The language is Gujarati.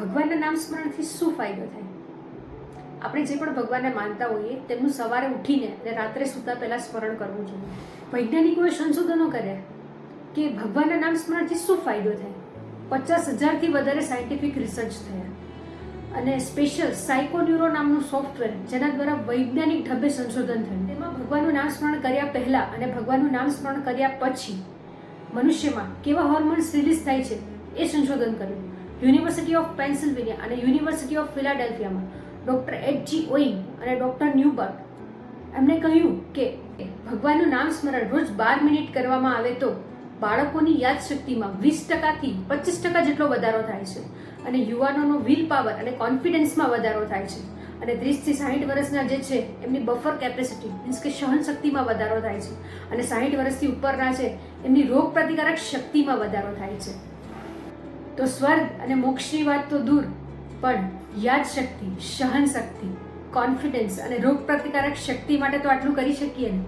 ભગવાનના નામ સ્મરણથી શું ફાયદો થાય? આપણે જે પણ ભગવાનને માનતા હોઈએ, તેમનું સવારે ઉઠીને અને રાત્રે સૂતા પહેલાં સ્મરણ કરવું જોઈએ. વૈજ્ઞાનિકોએ સંશોધનો કર્યા કે ભગવાનના નામ સ્મરણથી શું ફાયદો થાય? પચાસ હજારથી વધારે સાયન્ટિફિક રિસર્ચ થયા. અને સ્પેશિયલ સાયકોન્યુરો નામનું સોફ્ટવેર જેના દ્વારા વૈજ્ઞાનિક ઢબે સંશોધન થયું. તેમાં ભગવાનનું નામ સ્મરણ કર્યા પહેલાં અને ભગવાનનું નામ સ્મરણ કર્યા પછી મનુષ્યમાં કેવા હોર્મોન્સ રિલીઝ થાય છે એ સંશોધન કર્યું. યુનિવર્સિટી ઓફ પેન્સિલ્વેનિયા અને યુનિવર્સિટી ઓફ ફિલાડેલ્ફિયામાં ડૉક્ટર એચ જી ઓઈંગ અને ડૉક્ટર ન્યુબર્ગ એમણે કહ્યું કે ભગવાનનું નામ સ્મરણ રોજ બાર મિનિટ કરવામાં આવે તો બાળકોની યાદશક્તિમાં વીસ ટકાથી પચીસ ટકા જેટલો વધારો થાય છે અને યુવાનોનો વિલ પાવર અને કોન્ફિડન્સમાં વધારો થાય છે અને ત્રીસથી સાહીઠ વર્ષના જે છે, એમની બફર કેપેસિટી મીન્સ કે સહનશક્તિમાં વધારો થાય છે અને સાહીઠ વર્ષથી ઉપરના છે, એમની રોગ પ્રતિકારક શક્તિમાં વધારો થાય છે. તો સ્વર્ગ અને મોક્ષની વાત તો દૂર, પણ યાદશક્તિ, સહનશક્તિ કોન્ફિડન્સ અને રોગ પ્રતિકારક શક્તિ માટે તો આટલું કરી શકીએ ને?